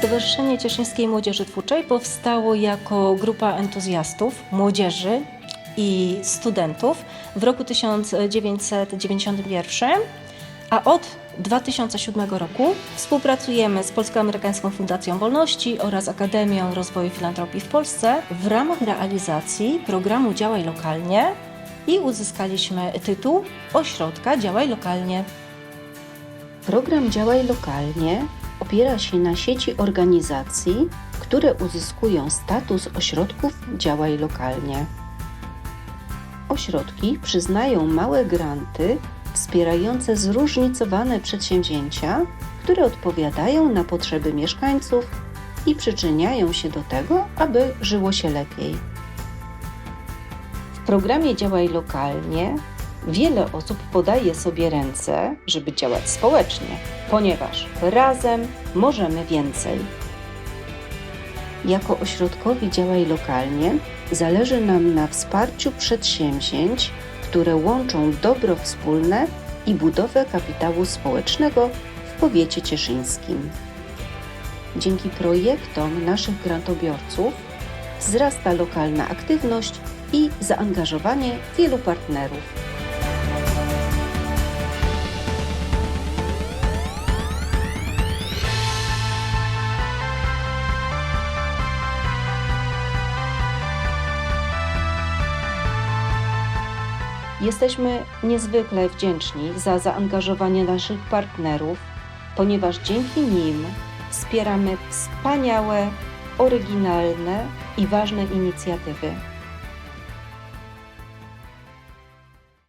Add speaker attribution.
Speaker 1: Stowarzyszenie Cieszyńskiej Młodzieży Twórczej powstało jako grupa entuzjastów, młodzieży i studentów w roku 1991, a od 2007 roku współpracujemy z Polsko-Amerykańską Fundacją Wolności oraz Akademią Rozwoju Filantropii w Polsce w ramach realizacji programu Działaj Lokalnie i uzyskaliśmy tytuł Ośrodka Działaj Lokalnie.
Speaker 2: Program Działaj Lokalnie opiera się na sieci organizacji, które uzyskują status ośrodków Działaj Lokalnie. Ośrodki przyznają małe granty wspierające zróżnicowane przedsięwzięcia, które odpowiadają na potrzeby mieszkańców i przyczyniają się do tego, aby żyło się lepiej. W programie Działaj Lokalnie wiele osób podaje sobie ręce, żeby działać społecznie, ponieważ razem możemy więcej. Jako ośrodkowi Działaj Lokalnie zależy nam na wsparciu przedsięwzięć, które łączą dobro wspólne i budowę kapitału społecznego w powiecie cieszyńskim. Dzięki projektom naszych grantobiorców wzrasta lokalna aktywność i zaangażowanie wielu partnerów. Jesteśmy niezwykle wdzięczni za zaangażowanie naszych partnerów, ponieważ dzięki nim wspieramy wspaniałe, oryginalne i ważne inicjatywy.